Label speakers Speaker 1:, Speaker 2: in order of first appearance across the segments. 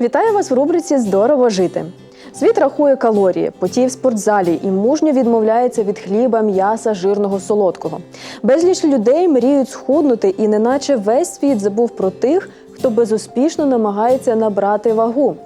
Speaker 1: Вітаю вас в рубриці Здорово жити. Світ рахує калорії, потій в спортзалі і мужньо відмовляється від хліба, м'яса, жирного, солодкого. Безліч людей мріють схуднути, і неначе весь світ забув про тих, хто безуспішно намагається набрати вагу.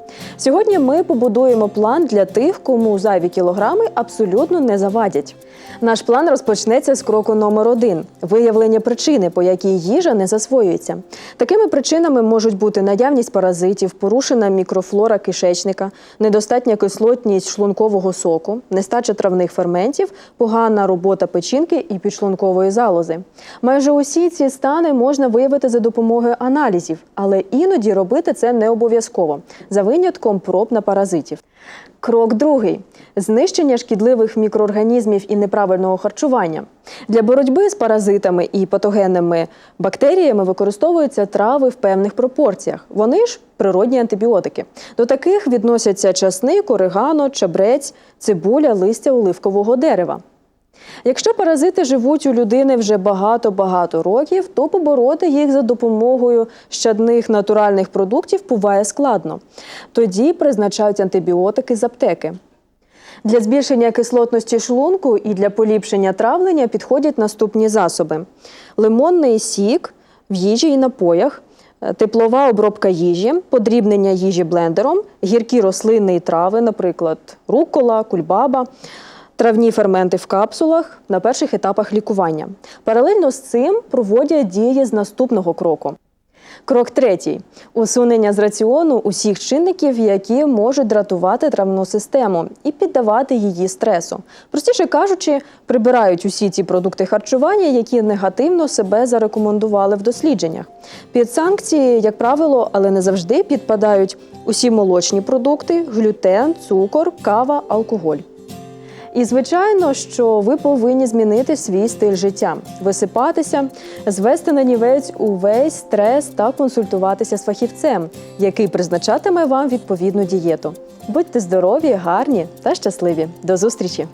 Speaker 1: Сьогодні ми побудуємо план для тих, кому зайві кілограми абсолютно не завадять. Наш план розпочнеться з кроку номер один виявлення причини, по якій їжа не засвоюється. Такими причинами можуть бути наявність паразитів, порушена мікрофлора кишечника, недостатня кислотність шлункового соку, нестача травних ферментів, погана робота печінки і підшлункової залози. Майже усі ці стани можна виявити за допомогою аналізів, але іноді робити це не обов'язково за винятком проб на паразитів. Крок другий знищення шкідливих мікроорганізмів і неправильного харчування. Для боротьби з паразитами і патогенними бактеріями використовуються трави в певних пропорціях. Вони ж природні антибіотики. До таких відносяться часник, орегано, чабрець, цибуля, листя оливкового дерева. Якщо паразити живуть у людини вже багато-багато років, то побороти їх за допомогою щадних натуральних продуктів буває складно. Тоді призначають антибіотики з аптеки. Для збільшення кислотності шлунку і для поліпшення травлення підходять наступні засоби: лимонний сік в їжі і напоях, е, теплова обробка їжі, подрібнення їжі блендером, гіркі рослинні і трави, наприклад, рукола, кульбаба. Травні ферменти в капсулах на перших етапах лікування. Паралельно з цим проводять дії з наступного кроку. Крок третій усунення з раціону усіх чинників, які можуть дратувати травну систему і піддавати її стресу. Простіше кажучи, прибирають усі ті продукти харчування, які негативно себе зарекомендували в дослідженнях. Під санкції, як правило, але не завжди підпадають усі молочні продукти, глютен, цукор, кава, алкоголь. І звичайно, що ви повинні змінити свій стиль життя, висипатися, звести на нівець увесь стрес та консультуватися з фахівцем, який призначатиме вам відповідну дієту. Будьте здорові, гарні та щасливі. До зустрічі!